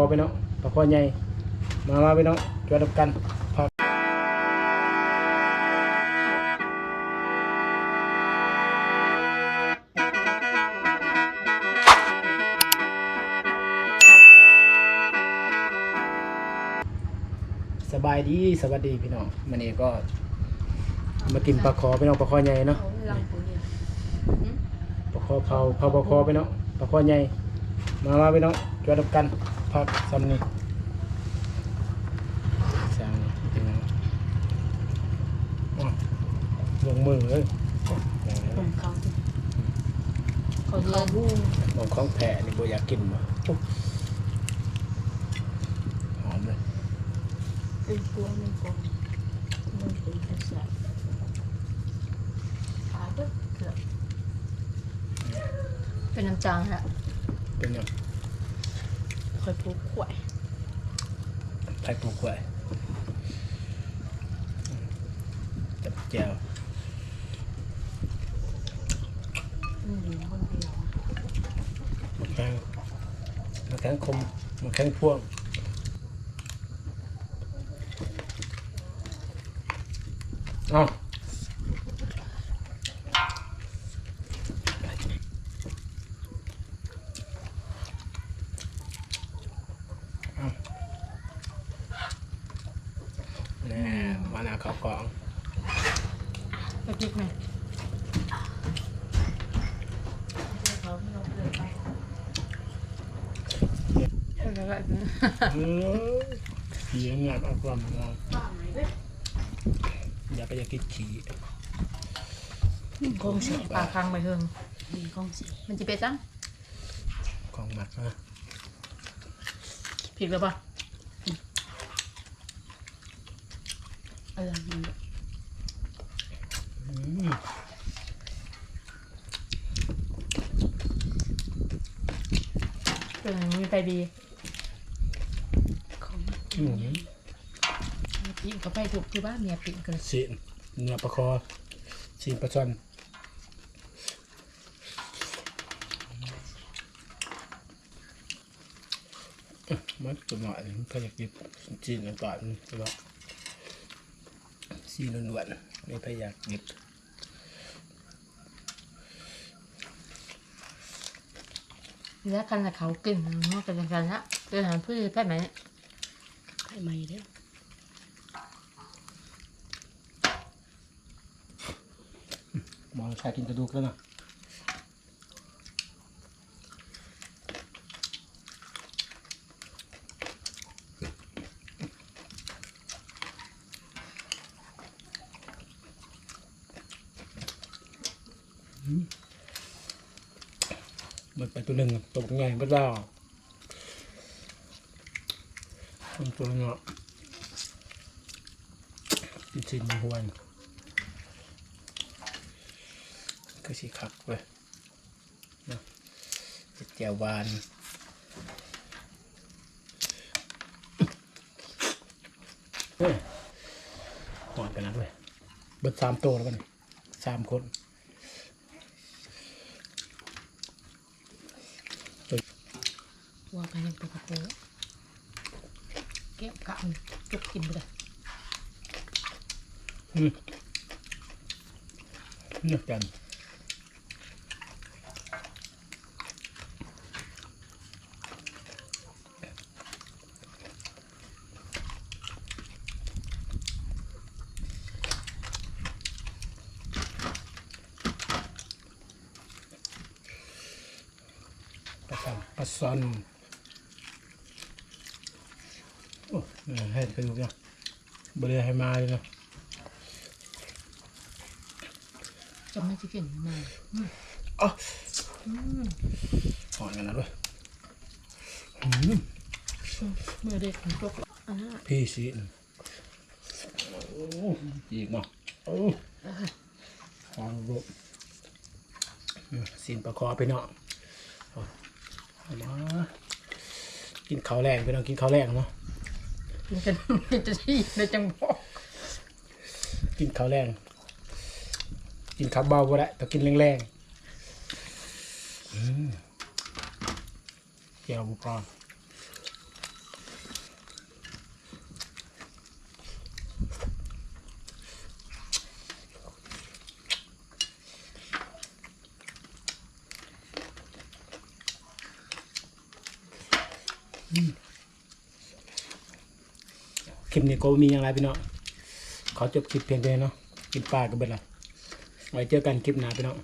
อไปเนาะปลาคอใหญ่ มามาไปเนาะจวดกันพักสบายดีสวัสดีพี่น้องมันนี้ก็ มากินปลาคอไปเนาะปลาคอใหญ่เนาะลังปูเนี่ยปลาคอเผาเผาปลาคอไปเนาะปลาคอใหญ่ มามาไปเนาะจวดกัน พักซ้ำนี่สั่งพี่น้องอ้าวลงมือเลยผมเขาเขาเรียนรู้มองของแผ่นี่บ่อยากกินบ่หอมเลยเป็นตัวหนึ่งกองมันเป็นภาษาขาเบิดเกือบเป็นน้ำจางฮะเป็นยัง คอยปลูกขวายไผ่ปลูกไว้จับแก้วมันอยู่คนเดียวมะแข้งมะแข้งคมมะแข้งพ่วงเอ้าเอาแน่ มานาข้าวกล่องไปพริกไหมเขาไม่ลงเลยไปแล้วก็เออเสียงงานเอาความงามอย่าไปอยากกินขี้กองเสียปลาคังไปเถิงมีกองเสียมันจะเป็นจังของหมักนะผิดหรือเปล่าเออมันอืมเป็นมีไปดีของอืมปิ่งก็ไปถูกที่บ้านเมียปิ่งกันสีเนื้อปลาคอสีนปลาช่อนมันตัวหน่อยก็อยากกินจีนก่อนแต่ว่า สีนล้วนๆไม่พยายากหยิบแล้วกันแต่เขากินมันก็จะกันละเดินหาพืชแพทย์ไหมแพทย์ไหมเด้อมองชายกินกระดูกแล้วนะ มันไปตัวหนึ่งตัวใหญ่ก็ได้ตัวเนาะกินชินหวนก็สีคักเว้ยนะแจ่ววานเฮ้ยหอดกันนะเว้ยเบิดสามตัวแล้วกันสามคน ว่ากันยังปกติเก็บกะมันจุกกินไปเลยเลือกกันปลาซันปลาซอนโอ้เออ ให้ไปดูกันบริให้มาเลยเนาะจะไม่จะกินมาอ๋อหอนกันนะด้วยอืมเมื่อเด็กมันจุกอ่าพี่สิโอ้อีกเนาะโอ้หอนบุกสินประคอไปเนาะเอาเอามากินข้าวแรงไปเนาะกินข้าวแรงเนาะ กินกินจะที่ในจังบอกกินข้าวแรง กินข้าวเบาก็ได้ต้องกินแรงๆอืเจียวบุปรอนอืม คลิปนี้ก็มีอย่างไรพี่น้องขอจบคลิปเพียงเท่านี้เนาะกินปลากันเบิดละไว้เจอกันคลิปหน้าพี่น้อง